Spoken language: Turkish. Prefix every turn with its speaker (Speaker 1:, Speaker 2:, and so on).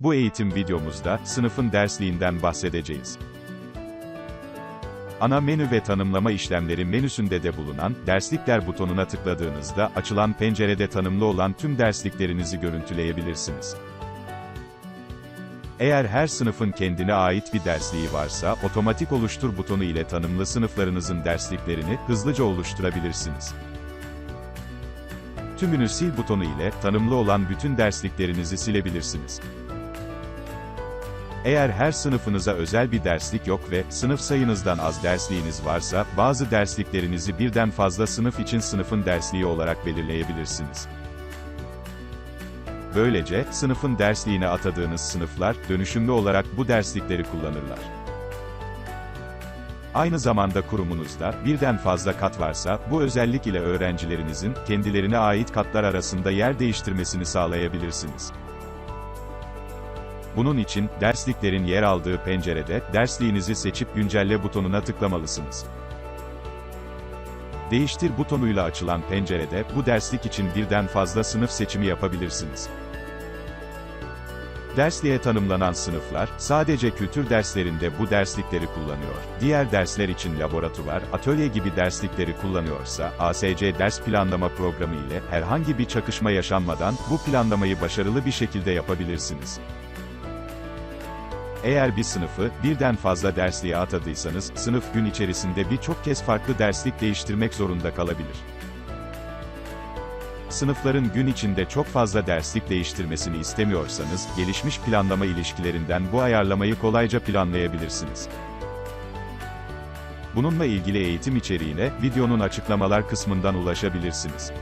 Speaker 1: Bu eğitim videomuzda, sınıfın dersliğinden bahsedeceğiz. Ana menü ve tanımlama işlemleri menüsünde de bulunan, Derslikler butonuna tıkladığınızda, açılan pencerede tanımlı olan tüm dersliklerinizi görüntüleyebilirsiniz. Eğer her sınıfın kendine ait bir dersliği varsa, otomatik oluştur butonu ile tanımlı sınıflarınızın dersliklerini, hızlıca oluşturabilirsiniz. Tümünü sil butonu ile, tanımlı olan bütün dersliklerinizi silebilirsiniz. Eğer her sınıfınıza özel bir derslik yok ve sınıf sayınızdan az dersliğiniz varsa, bazı dersliklerinizi birden fazla sınıf için sınıfın dersliği olarak belirleyebilirsiniz. Böylece, sınıfın dersliğine atadığınız sınıflar, dönüşümlü olarak bu derslikleri kullanırlar. Aynı zamanda kurumunuzda, birden fazla kat varsa, bu özellik ile öğrencilerinizin, kendilerine ait katlar arasında yer değiştirmesini sağlayabilirsiniz. Bunun için, dersliklerin yer aldığı pencerede, dersliğinizi seçip güncelle butonuna tıklamalısınız. Değiştir butonuyla açılan pencerede, bu derslik için birden fazla sınıf seçimi yapabilirsiniz. Dersliğe tanımlanan sınıflar, sadece kültür derslerinde bu derslikleri kullanıyor. Diğer dersler için laboratuvar, atölye gibi derslikleri kullanıyorsa, ASC ders planlama programı ile, herhangi bir çakışma yaşanmadan, bu planlamayı başarılı bir şekilde yapabilirsiniz. Eğer bir sınıfı, birden fazla dersliğe atadıysanız, sınıf gün içerisinde birçok kez farklı derslik değiştirmek zorunda kalabilir. Sınıfların gün içinde çok fazla derslik değiştirmesini istemiyorsanız, gelişmiş planlama ilişkilerinden bu ayarlamayı kolayca planlayabilirsiniz. Bununla ilgili eğitim içeriğine, videonun açıklamalar kısmından ulaşabilirsiniz.